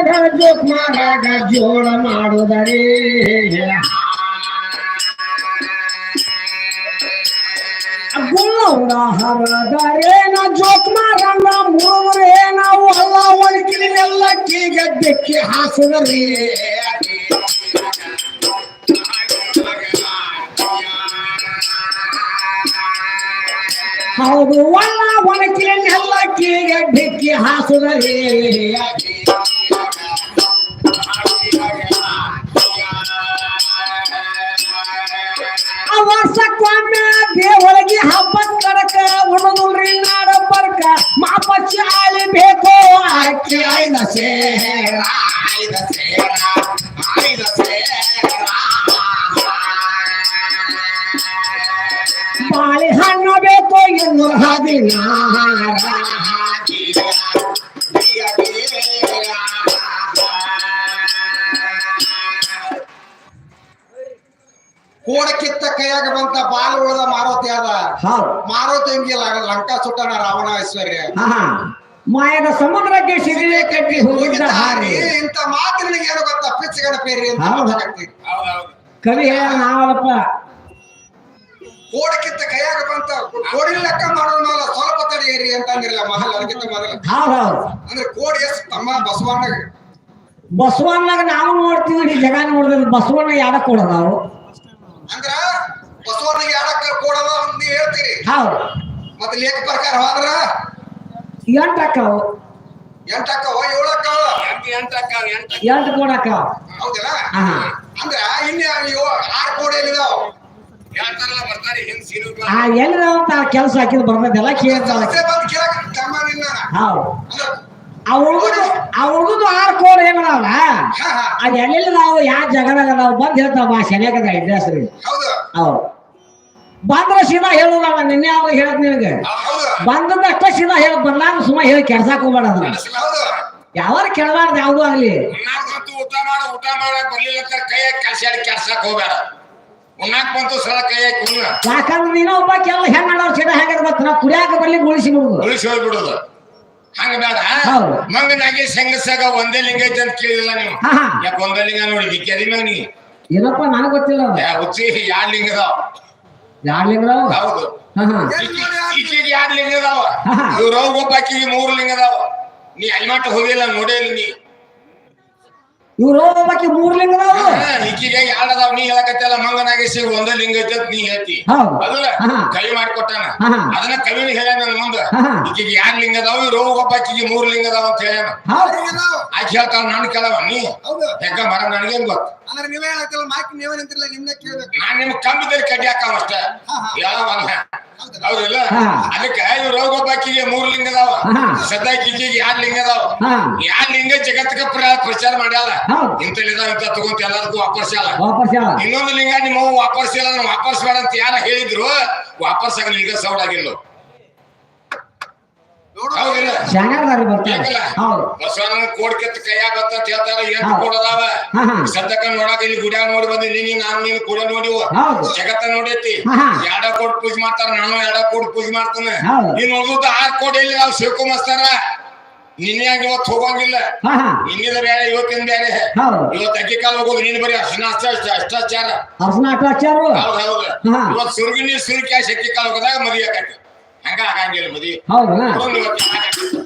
ಮಾರಾಗ joke ಮಾರಾಗ ಜೋಳ ಮಾಡುದರೇ ಗುಳ್ಳವರ ಹರದರೇನ joke ಮಾರಂಗ ಮೂವರೇನ ಹೊಲ ಒಣಕಿನೆಲ್ಲ ಕೀಗಡ್ಡಕ್ಕೆ ಹಾಸುದರೇ ಹೌದು ಒಲ್ಲ ಒಣಕಿನೆಲ್ಲ ಕೀಗಡ್ಡಕ್ಕೆ ಹಾಸುದರೇ ವರ್ಷಕ್ಕೊಮ್ಮೆ ದೇವರಿಗೆ ಹಬ್ಬ ಕಡಕ ಉಣದುಲ್ರಿ ನಾಡ ಬರ್ಕ ಮಾಪಚ್ಚಿ ಆಳಿ ಬೇಕು ಅಕ್ಕಿ ಐದ ಸೇರ ಐದ ಸೇರ ಐದ ಸೇರ ಬಾಳೆಹಣ್ಣು ಬೇಕು ಇನ್ನೂರ ಹದಿನಾರ ಹೌದು ಮಾರುತಿ ಲಂಕಾ ರಾವಣ ಐಶ್ವರ್ಯ ಹಾ ಮಾಯದ ಸಮುದ್ರಕ್ಕೆ ಸಿಗಲೇ ಕಟ್ಟಿ ಹೋಗಿದ್ದ ಹಾರಿ. ಇಂತ ಮಾತು ನಿನಗೆ ಏನು ಗೊತ್ತಾ? ಪಿಚ್ಚಗಡ ಪೇರಿ ಅಂತ ಹೌದು. ಕವಿ ಹೇಳ ನಾವಲ್ಲಪ್ಪ. ಕೋಡಕ್ಕಿಂತ ಕೈಯಾಗ ಬಂತ ಕೋಡಿ ಲೆಕ್ಕ ಮಾಡೋನಲ್ಲ ಸ್ವಲ್ಪ ತಡೆಯಿರಿ ಅಂತ ಅಂದಿರಲ್ಲ ಮಹಲ್ ಅದಕ್ಕಿಂತ ಮೊದಲ. ಅಂದ್ರೆ ಕೋಡಿ ಎಷ್ಟು ತಮ್ಮ ಬಸವಣ್ಣ ಬಸವಣ್ಣಗ ನಾವು ನೋಡ್ತೀವಿ ಈ ಜಗ ನೋಡಿದ್ರೆ ಬಸವಣ್ಣ ಯಾರ ಕೊಡೋದು ನಾವು ಬಸವಣ್ಣಗೆ ಯಾಡಕ್ಕ ಕೊಡದ ಅಂತ ನೀವು ಹೇಳ್ತೀರಿ? ಹೌದು. ಮತ್ತೆ ಲೇಖ ಪ್ರಕಾರ ಹೋದ್ರ? ಎಂಟಕ್ಕವು ಏಳು ಏಳಕ್ಕವ ಎಂಟು ಕೊಡಕ್ಕ ಹೌದಿಲ್ಲ? ಹಾ. ಅಂದ್ರ ಇನ್ನ ಆರ್ ಕೋಡಿ ಎಲ್ಲಿದಾವ? ಆ ಎಲ್ಲಿದ ಅಂತ ಕೆಲಸ ಹಾಕಿದ್ ಬರ್ಬೇಕಲ್ಲ ಕೇಳಕ್ ತಮ್ಮ ನಿನ್ನ. ಹೌದು. ಆ ಉಳ್ದುದು ಆರು ಕೋಡ್ ಏನದಾವಲ್ಲ? ಅದ ಎಲ್ಲೆಲ್ಲಿ ನಾವು ಯಾವ ಜಗದಾಗ ನಾವು ಬಂದ್ ಹೇಳ್ತಾವ ಬಾ ಶನಿಯಾಗದ ಅಡ್ರೆಸ್ ರೀ ಹೌದು. ಹೌದು. ಬಂದ್ರ ಸೀದಾ ಹೇಳುದಲ್ಲ ನಿನ್ನೆ ಅವ ಹೇಳದ್ ನಿನಗೆ. ಬಂದದ ಬಂದದಷ್ಟ ಸೀದಾ ಹೇಳ ಬರ್ಲಾರ ಸುಮ್ಮ ಹೇಳಿ ಕೆಡ್ಸಾಕ್ ಹೋಗ್ಬೇಡ ಅದನ್ನ. ಯಾವಾಗ ಕೆಡಬಾರ್ದು ಯಾವ್ದು ಆಗ್ಲಿ. ಊಟ ಮಾಡ ಊಟ ಮಾಡಕ್ ಬರ್ಲಿಲ್ಲ ಅಂತ ಕೈ ಕಲ್ಸಾಡಿ ಕೆಲ್ಸಕ್ ಹೋಗ್ಬೇಡ. ಉಣ್ಣಾಕ್ ಬಂತು ಸಲ ಕೈ ಹಾಕಿ ಉಣ್ಣ ಯಾಕಂದ್ರೆ ನೀನು ಒಬ್ಬ ಕೆಲ ಹೆಂಗ್ ಮಾಡೋರು ಸಿಡ ಹೆಂಗದ ಗೊತ್ತ ನಾವು ಕುಡಿಯಾಕ ಬರ್ಲಿ ಉಳಿಸಿ ಬಿಡುದು. ಉಳಿಸಿ ಹೋಗ್ಬಿಡುದು. ಹಂಗ ಬೇಡ. ಮಂಗನಾಗಿ ಸಂಗಸಾಗ ಒಂದೇ ಲಿಂಗ ಐತೆ ಅಂತ ಕೇಳಿಲ್ಲ ನೀವು ಯಾಕೆ ಒಂದೇ ಲಿಂಗ ನೋಡಿ ಕೆರಿ ಮ್ಯಾಗ ನೀ ಏನಪ್ಪ ನನಗ್ ಗೊತ್ತಿಲ್ಲ. ಯಾ ಹುಚ್ಚಿ ಯಾರ್ ಲಿಂಗ ಅದಾವ? ಯಾರ್ ಲಿಂಗದವ? ಹೌದು ಈಕಿಗೆ ಯಾಡ್ ಲಿಂಗ ಅದಾವ. ಇವ್ರ ಒಬ್ಬ ಆಕಿಗೆ ಮೂರು ಲಿಂಗ ಅದಾವ ನೀ ಅಲ್ಮಾಟ ಹೋಗಿಲ್ಲ ನೋಡೇ ನೀ. ಇವ್ರು ಒಬ್ಬಾಕಿ ಮೂರ್ ಲಿಂಗ ಅದಾವ ಈಕಿಗೆ ಯಾಡ್ ಅದಾವ ನೀ ಹೇಳಕತ್ತಲ್ಲ ಮಂಗನಾಗೇಸಿ ಒಂದ ಲಿಂಗ ಐತೆ ನೀ ಹೇಳ್ತಿ. ಹೌದು. ಅದಲ್ಲ. ಕವಿ ಮಾಡ್ಕೊಟ್ಟಾನ. ಅದನ್ನ ಕವಿನ ಹೇಳ ನನ್ನ ಮುಂದ. ಈಕಿಗೆ ಯಾರ್ ಲಿಂಗ ಅದಾವ ಇವ್ರು ಒಬ್ಬ ಆಕಿಗೆ ಮೂರ್ ಲಿಂಗ ಅದಾವ ಅಂತ ಹೇಳ್ಯಾನ. ಆಕಿ ಹೇಳ್ತಾಳ ನನ್ ಕೇಳವ ನೀ? ಹೌದು. ಹೆಂಗ ಮರ ನನಗೇನ್ ಗೊತ್ತು? ಅಂದ್ರೆ ನೀವೇ ಹೇಳ್ತಿಲ್ಲ ಮಾಕಿ ನೀವೇ ನಿಂತಿರಲ್ಲ ನಿಮ್ನೆ ಕೇಳ್ಬೇಕು. ನಾನ್ ನಿಮ್ ಕಂಬದಲ್ಲಿ ಕಡ್ಡಿ ಹಾಕಾವ ಅಷ್ಟೇ. ಯಾವಲ್ಲ ಹೌದಿಲ್ಲ? ಅದಕ್ಕೆ ಇವ್ರು ರೋಗ ಬಾಕಿಗೆ ಮೂರ್ ಲಿಂಗ ಅದಾವ. ಯಾರ್ ಲಿಂಗ ಅದಾವ? ಯಾರ್ ಲಿಂಗ ಜಗತ್ತಿಗೆ ಪ್ರ- ಪ್ರಚಾರ ಮಾಡ್ಯಾರ ಹೌದು. ಇಂತಲ್ಲಿದಾವ ಇಂತ ತಗೊಂತ ಎಲ್ಲದಕ್ಕೂ ವಾಪಸ್ ಇನ್ನೊಂದು ಲಿಂಗ ನಿಮ್ಮ ಅವ್ವ ವಾಪಸ್ ಇಲ್ಲ ವಾಪಸ್ ಬೇಡ ಅಂತ ಯಾರ ಹೇಳಿದ್ರು ವಾಪಸ್ ಆಗಲಿ ಲಿಂಗ ಸೌಡ್ ಆಗಿಲ್ಲ ಶಾಣ್ಯಾರ್ದಾರಿ ಬರ್ತಾರೆ. ಹೌದು. ಬಸವಣ್ಣ ಕೋಡ್ ಕೆತ್ತ ಕೈಯಾಗ ಬತ್ತ ಅಂತ ಹೇಳ್ತಾರ. ಏನ್. ಕೊಡದಾವ. ಸದ್ಯಕ್ಕ ನೋಡಾಕ ಇಲ್ಲಿ ಗುಡ್ಯಾಗ ನೋಡಿ ಬಂದಿ ನೀನು ನಾನು ನೀನು ಕೂಡ ನೋಡಿವ. ಹೌದು. ಜಗತ್ತ ನೋಡೈತಿ. ಎರಡ ಕೋಡ್ ಪೂಜೆ ಮಾಡ್ತಾರ. ನಾನು ಎರಡ ಕೋಡ್ ಪೂಜೆ ಮಾಡ್ತಾನೆ. ನೀನ್ ಉಳಿದ ಆರ್ ಕೋಡ್ ಇಲ್ಲಿ ನಾವು ಶಿವಕುಮಾಸ್ತಾರ ನಿನ್ನೆ ಹಂಗ ಇವತ್ತು ಹೋಗಂಗಿಲ್ಲ. ನಿನ್ನಿದ ಬೇರೆ ಇವತ್ತಿನ ಬೇರೆ. ಹೌದು. ಇವತ್ತು ಅಕ್ಕಿ ಕಾಲ ಹೋಗೋದು. ನೀನು ಬರೀ ಅರ್ಶನ ಅಷ್ಟ ಅಷ್ಟಾಚಾರ. ಅರ್ಶನ ಅಷ್ಟಾಚಾರ ಹೌದು ಹೌದು. ಇವತ್ತು ಸುರುಗಿ ನೀರು ಸುರುಕಿ ಆ ಶಕ್ತಿ ಕಾಲ ಹೋಗದಾಗ ಮದುವೆ ಆಕತಿ. ಹಂಗ ಆಗಂಗಿಲ್ಲ ಮದುವೆ ಹೌದಾ? ನೋಡು ಇವತ್ತು ಆಗಂಗಿಲ್ಲ.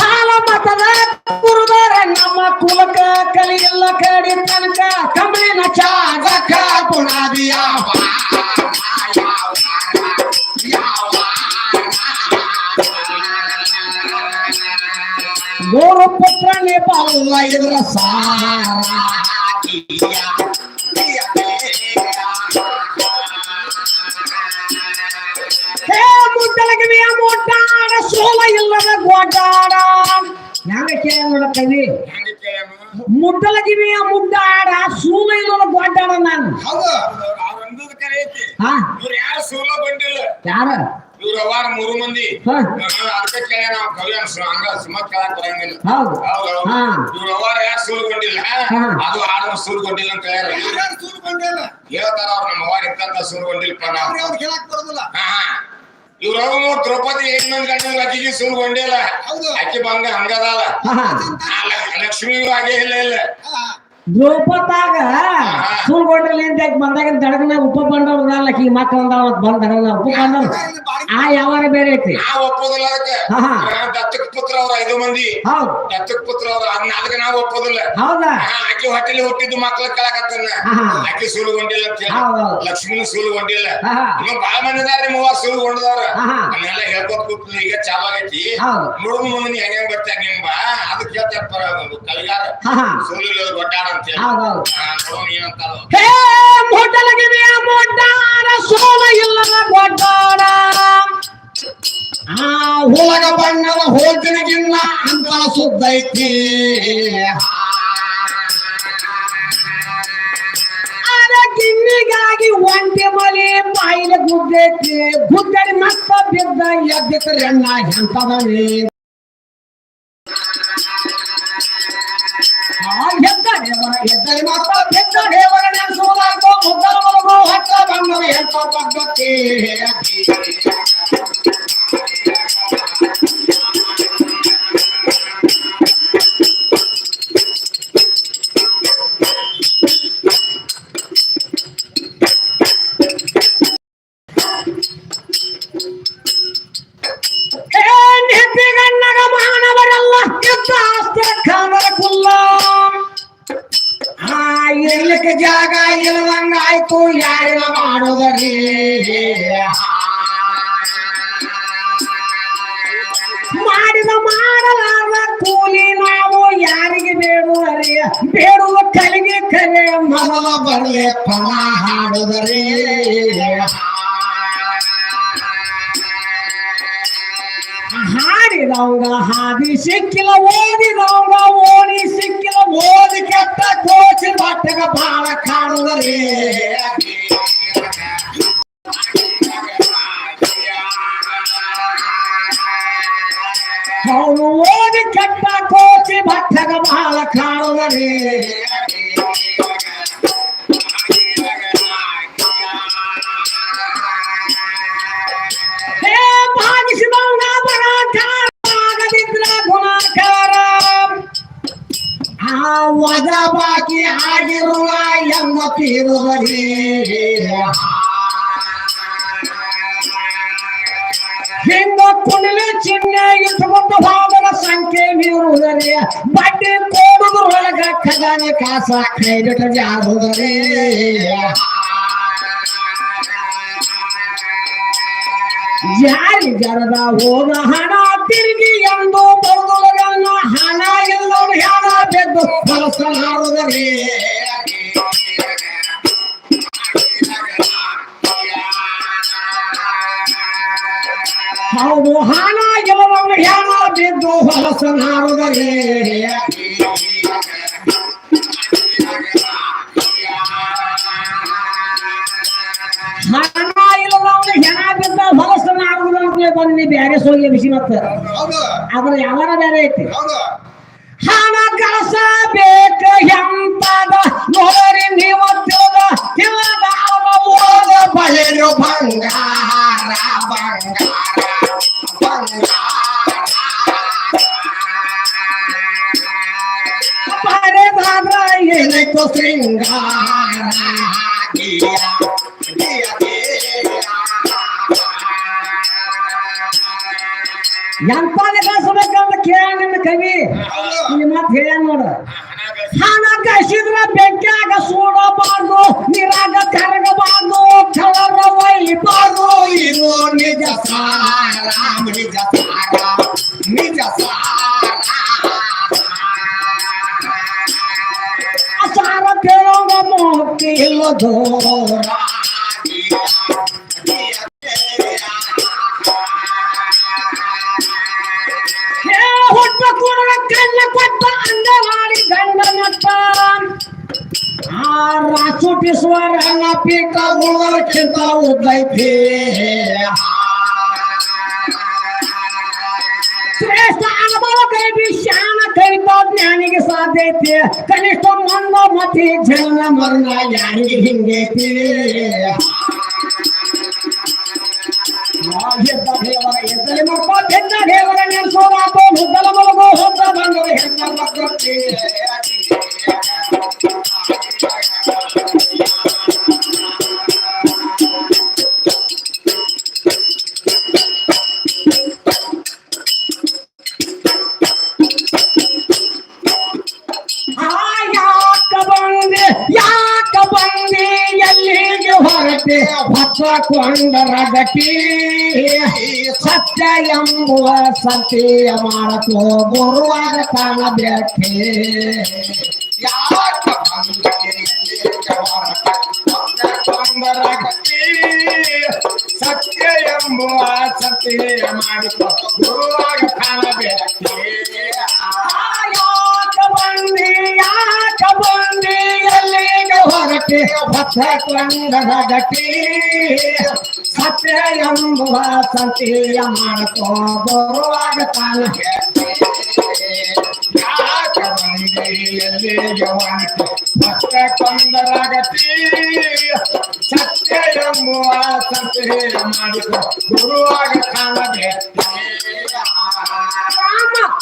ಹಾಲ ಮತದ ಕುರುದರ ನಮ್ಮ ಕುಲಕ ಕಲಿಯಲ್ಲ ಕಡಿ ತನಕ ಕಂಬಳಿನ ಚಾಗಕ ಬುನಾದಿಯ ಗೋರು ಪುತ್ರ ನೇಪಾಳ ಇದರ ಸಾರ ಗೋಟಾಡ ಹೆಂಗ ಕೇಳ ನೋಡ ಕವಿ. ಕೇಳ್ಯಾನು? ಮುಟ್ಟಲಗಿವಿಯ ಮುಡ್ಡಾಡ ಸೂಲ ಇಲ್ಲದ ಗೋಟಾಡ ನಾನು ಯಾರು ಸೋಲ ಬಂದಿಲ್ಲ? ಯಾರ? ಇವ್ರ ಅವಾರ ಮೂರು ಮಂದಿ. ಅದಕ್ಕೆ ಕೇಳ ನಾವು ಕವಿ ಹಂಗ ಸುಮ್ಮ ಕೇಳಕ್ ಬರಂಗಿಲ್ಲ. ಹೌದು. ಹೌದೌದು ಹಾ. ಇವ್ರು ಅವಾರ ಯಾರು ಸೂಲ್ಕೊಂಡಿಲ್ಲ ಕೊಂಡಿಲ್ಲ ಅದು ಆರು ಅಂತ ಹೇಳ್ಯಾರ. ಸೂರು ಬಂದಿಲ್ಲ? ಹೇಳ್ತಾರ ಅವ್ರ ನಮ್ಮ ಅವಾರ ಇಂತ ಅವ್ರು ಹೇಳಕ್ ಬರೋದಿಲ್ಲ. ನೋಡ್ ದ್ರೌಪದಿ ಏನ್ ಮಂದಿ ಗಂಡ ಅಕ್ಕಿಗೆ ಸುಲ್ಗೊಂಡಿಲ್ಲ. ಅಕ್ಕಿ ಬಂಗ ಹಂಗದಲ್ಲ. ಆ ಹಾಗೆ ಇಲ್ಲ ಇಲ್ಲ ದ್ರೌಪದಾಗ ಸುಳ್ಗೊಂಡ್ರಲ್ಲಿ ಅಂತ ಯಾಕೆ ಬಂದಾಗ ದಡಗನ ಉಪ ಬಂದವ್ರ ಈ ಮಕ್ಕಳು ಬಂದ ದಡಗನ ಉಪ ಬಂದವ್ರು. ಆ ಯಾವಾಗ ಬೇರೆ ಐತಿ. ದತ್ತಕ್ ಪುತ್ರ ಅವ್ರ ಐದು ಮಂದಿ. ಹೌದು. ದತ್ತಕ್ ಪುತ್ರ ಅವ್ರ ಅದಕ್ಕೆ ನಾವು ಒಪ್ಪೋದಿಲ್ಲ. ಹೌದಾ? ಆಕೆ ಹೊಟ್ಟೆಲಿ ಹುಟ್ಟಿದ್ದು ಮಕ್ಳ ಕಳಕತ್ತನ್ನ ಆಕೆ ಸುಳ್ಗೊಂಡಿಲ್ಲ ಅಂತ. ಲಕ್ಷ್ಮಿನೂ ಸುಳ್ಗೊಂಡಿಲ್ಲ. ಇನ್ನು ಬಾಳ ಮಂದಿ ಇದಾರೆ ನಿಮ್ಮವ್ವ ಸುಲ್ಗೊಂಡದಾರ ಹಾ, ಹೇಳ್ಕೊತ ಕೂತ್ನ ಈಗ ಚಾಲು ಆಗೈತಿ. ನೋಡುದು ಮುಂದೆ ನೀ ಹೆಂಗ್ ಬರ್ತಾ ನಿಮ್ ಬಾ ಅದಕ್ಕೆ ಹೇಳ್ತಾರ ಕಲಿಗಾರ ಹಾ, ಹಾ. ಹಾ, ಮೊಟ್ಟಲಗಿದೆಯ ಮೊಟ್ಟಾರ ಸೋಮ ಇಲ್ಲದ ಗೊಡ್ಡಾಡ ಆ ಹುಲಗ ಬಣ್ಣದ ಹೋಗಿನಗಿನ್ನ ಅಂತ ಸುದ್ದೈತಿ ಗಿನ್ನಿಗಾಗಿ ಒಂಟಿ ಮಲೆ ಮೈಲ ಗುದ್ದೈತಿ ಗುದ್ದಡಿ ಮತ್ತ ಬಿದ್ದ ಎದ್ದಿತ್ರಿ ಅಣ್ಣ ಎಂತದವಿ गरिमाता भेदा हे वरना सोला को मुद्दा मरगो हट्टा बंगवे हट्टा भगवती है ಯಾರಿಗ ಮಾಡೋದರಿ? ಮಾಡಿದ ಮಾಡಲಾರ ಕೂಲಿ ನಾವು ಯಾರಿಗೆ ಬೇಡುವರಿ? ಬೇಡುವ ಕಲಿಗೆ ಕಲೆ ಮರಲ ಬರಲೆ ಪಣ ಹಾಡುದರಿ. ಹಾಡಿದವಂಗ ಹಾದಿ ಸಿಕ್ಕಿಲ್ಲ ಓದಿದವಂಗ ಓಡಿ ಸಿಕ್ಕಿಲ್ಲ. ಓದಿ ಕೆಟ್ಟ ಕೋಚಿ ಬಟ್ಟೆಗ ಬಾಳ ಕಾಣುದರಿ ಅವನು ಓದಿ ಕೆಟ್ಟ ಕೋಚಿ ಬಟ್ಟೆಗ ಬಾಳ ಕಾಣುದರಿ ವಜ ಬಾಕಿ ಆಗಿರುವ ಎಂಬ ತೀರುವರಿ ಹಿಂಗ ಕುಂಡಲಿ ಚಿಹ್ನೆ ಇಟ್ಟುಕೊಂಡು ಹೋದರ ಸಂಖ್ಯೆ ಮೀರುವುದರಿ. ಬಡ್ಡಿ ಕೋಡುದ್ರೊಳಗ ಖಜಾನೆ ಕಾಸ ಕೈಬಿಟ್ಟು ಜಾರುವುದರೇ. ಜಾರಿ ಜರದ ಹೋದ ಹಣ ತಿರುಗಿ ಎಂದು ಬರುದೊಳಗನ್ನ ಹಣ ಎಲ್ಲರೂ ಹಣ ಬೆದ್ದು ಹೊಲಸಲಾರುವುದರಿ ಹೌದು ಹಣ ಇಲ್ಲವರು ಹಣ ಬಿದ್ದು ಹೊಲಸಲಾರುವುದರಿ ಹಣ ಇಲ್ಲದವನು ಹೆಣ ಬಿದ್ದ ಹೊಲಸಲಾರುವುದಂತಲೇ ಬಂದು ಬ್ಯಾರೆ ಸೋಗಿ ಬಿಸಿ ಮತ್ತ ಹೌದು ಅದ್ರ ಯಾವಾರ ಬೇರೆ ಐತಿ ನೋಡರಿ ತಿಳಿದ ತಿಳಿದ ಓದ ಬಯಲು ಬಂಗಾರ ಬಂಗಾರ ಬರೆದಾದ್ರ ಏನೈತು ಶೃಂಗಾರ ಎಂತಾದ ಕಳ್ಸಬೇಕಂತ ಕೇಳ ನನ್ನ ಕವಿ? ನಿಮ್ಮ ಮಾತು ಹೇಳ್ಯಾನ ನೋಡ. ಹಣ ಕಸಿದ್ರ ಬೆಂಕ್ಯಾಗ ಸೂಡಬಾರ್ದು ನೀರಾಗ ಕರಗಬಾರ್ದು ಕಳರ ಒಯ್ಬಾರ್ದು ಇದು ನಿಜ ಸಾರ ನಿಜ ಸಾರ ನಿಜ ಸಾರ ಸಾರ ಕೇಳೋಂಗ ಮುಕ್ತಿ ಇಲ್ಲ ದೂರ ಹೇ ಹುಟ್ಟ ಕೂಡ ಕಣ್ಣ ಕೊಟ್ಟ ಅಂಗವಾಡಿ ಐತಿ ಕನಿಷ್ಠ ಮಂದ ಮತಿ ಜನ ಮರಣ ಯಾರಿಗೆ ಹಿಂಗೈತಿ ಆ ಎದ್ದ ದೇವರ ಎದ್ದಲಿ ಮಕ್ಕಳು ಬೆನ್ನ ದೇವರ ನೆನೆಸೋದಾತು ಮುದ್ದಲ ಮಲಗೋ ಹೊತ್ತ ಬಂದು ಹೆಣ್ಣ ಮಕ್ಕಳು ಹೊತ್ತಕೊಂಡರ ಗತಿ ಸತ್ಯ ಎಂಬುವ ಸತ್ಯ ಮಾಡಕೋ ಗುರುವಾದ ಕಾಣಬೇಕೆ. ಗತಿ ಸತ್ಯ ಎಂಬುವ ಸತ್ಯ ಮಾಡಿಕೊ ಗುರುವಾಗ ಕಾಣಬೇಕು. ಯಾಕ ಬಂದೆ? ಹೊರಕೆ ಬಂದೆ ಎಲ್ಲಿಗೆ ಗಟ್ಟಿ ಸತ್ಯ ಎಂಬುವ ಸತ್ಯ ಮಾಡ್ಕೋ ಬರುವಾಗ ತಾನು ಯಾಕ ಬಂದೆ? ಎಲ್ಲಿಗೆ ಹೊರಟೆ? ಕೊಂದರಾಗತಿ ಸತ್ಯ ಎಂಬುವ ಸತ್ಯ ಮಾಡಿಕೊ ಗುರುವಾಗ ಕಾಣಬೇಕು ರಾಮ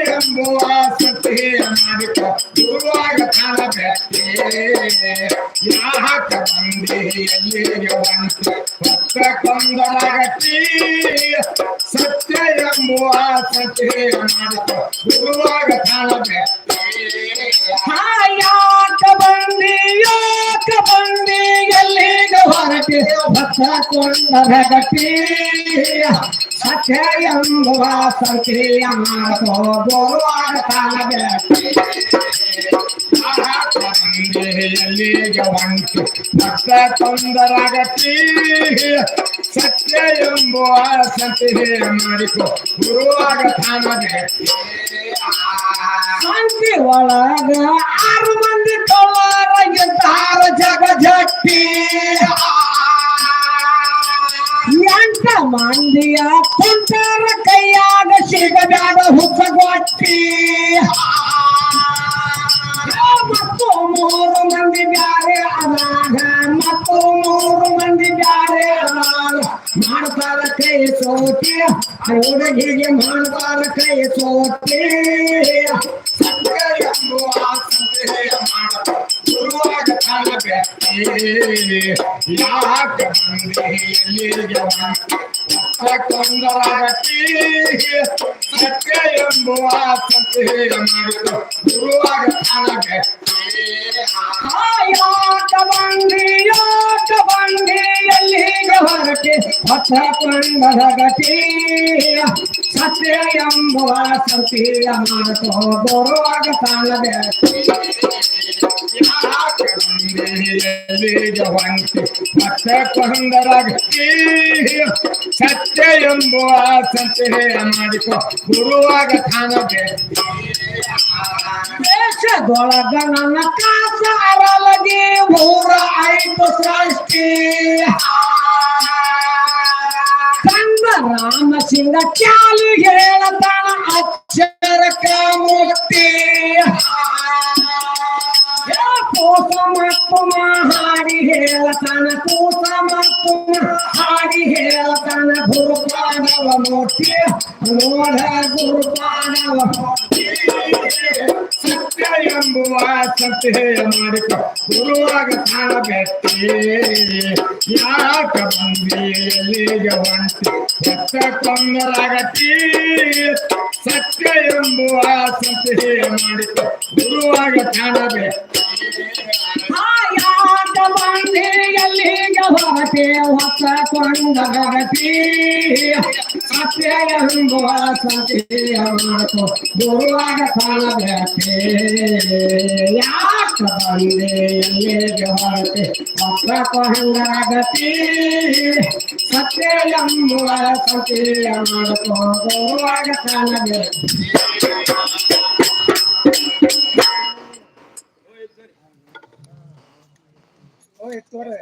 ಸತ್ಯ ಎಂಬುವ ಸತ್ಯ ಮಾಡಿಕೊ ಗುರುವಾಗ ಕಾಣಬೇಕು ಯಾಕ ಬಂದೆ ಎಲ್ಲಿಗೆ ಬಂತು ಭಕ್ತ ಕೊಂದರಾಗತಿ ಸತ್ಯ ಎಂಬುವ ಸತ್ಯ ಮಾಡಿಕೊ ಗುರುವಾಗ ಕಾಣಬೇಕು ಯಾಕ ಬಂದಿ ಯಾಕ ಬಂದಿ ಎಲ್ಲಿಗೆ ಹೊರಟೆ ಭಕ್ತ ಕೊಂಡರ ಗತಿ ಸತ್ಯ ಎಂಬುವ ಸತ್ಯ ಮಾಡೋ ಗೋರುವಾಗ ಕಾಣಬೇಕು ಎಲ್ಲಿಗೆ ಬಂತು ಭಕ್ತ ತೊಂದರಾಗತಿ ಸತ್ಯ ಎಂಬುವ ಸತ್ಯ ಮಾಡಿಕೊ ಗುರುವಾಗ ಕಾಣಬೇಕು ಶಾಂತಿ ಒಳಗ ಆರು ಮಂದಿ ಕಳ್ಳರ ಇದ್ದಾರ ಜಗ ಜಟ್ಟಿ ಎಂಟ ಮಂದಿಯ ಕುಂಟರ ಕೈಯಾಗ ಸಿಗಬ್ಯಾಡ ಹುಚ್ಚಗೊಟ್ಟಿ ಮತ್ತು ಮೂರು ಮಂದಿ ಬ್ಯಾರೆ ಅದಾಗ ಮತ್ತು ಮೂರು ಮಂದಿ ಬ್ಯಾರೆ ಅದಾಗ ಮಾಡ್ತಾರ ಕೈ ಸೋತಿ ಹುಡುಗಿಗೆ ಮಾಡ್ತಾರ ಕೈ ಸೋತಿ ಸತ್ಯ ಎಂಬುವ ಸತ್ಯ ಮಾಡಕೊ ಗುರುವಾಗ ಕಾಣಬೇಕು ಯಾಕ ಬಂದೆ ಎಲ್ಲಿಗೆ ಬಂತು ತೊಂದರಾಗತಿ ಸತ್ಯ ಎಂಬುವ ಸತ್ಯ ಮಾಡಿಕೊ ಗುರುವಾಗ ಕಾಣಬೇಕು ಯಾಕ ಬಂದಿ ಯಾಕ ಬಂದಿ ಎಲ್ಲಿಗೆ ಹೊರಟೆ ಹೊಸ ಕಂಡದ ಗತಿ ಸತ್ಯ ಎಂಬುವ ಸತ್ಯ ಮಾಡತೋ ಬರುವಾಗ ಕಾಣಬೇಕು ಯಾಕ ಬಂದೆ ಎಲ್ಲಿಗೆ ಬಂತು ಭಕ್ತ ಕೊಂದರಾಗತಿ ಸತ್ಯ ಎಂಬುವ ಸತ್ಯ ಮಾಡಿಕೊ ಗುರುವಾಗ ಕಾಣಬೇಕು ದೇಶದೊಳಗ ನನ್ನ ಕಾಸ ಅರಲಗಿ ಮೂರ ಐದು ಸೃಷ್ಟಿ ಕಂದ ರಾಮ ಸಿಂಗ ಚಾಲು ಹೇಳತಾನ ಅಕ್ಷರಕ ಮುಕ್ತಿ ಕೂಸ ಹಾಡಿ ಹೇಳತನ ಕೂಸ ಮತ್ತು ಹಾಡಿ ಹೇಳತಾನ ಗುರುಪಾದವ ಮೂರ್ತಿ ನೋಡ ಗುರುಪಾದವ ಸತ್ಯ ಎಂಬುವ ಸತ್ಯ ಮಾಡಿಕೊ ಗುರುವಾಗ ಕಾಣಬೇಕು. ಯಾಕ ಬಂದಿ ಎಲ್ಲಿಗೆ ಹೊಂಟಿ ಎತ್ತ ತೊಂದರಾಗತಿ ಸತ್ಯ ಎಂಬುವ ಸತ್ಯ ಮಾಡಿಕೊ ಗುರುವಾಗ ಕಾಣಬೇಕು ಯಾಕ ಬಂದೆ ಎಲ್ಲಿಗೆ ಹೊರತೆ ಹೊಸ ಕೊಂಡಗತಿ ಸತ್ಯ ಎಂಬುವ ಸತ್ಯ ಮಾತು ಗುರುವಾಗ ಕಾಣಬೇಕೆ ಯಾಕ ಬಂದೆ ಎಲ್ಲಿಗೆ ಹೊರತೆ ಹೊಸ ಕೊಂಡಗತಿ ಸತ್ಯ ಎಂಬುವ ಸತ್ಯ ಮಾತು ಗುರುವಾಗ ওই তোরে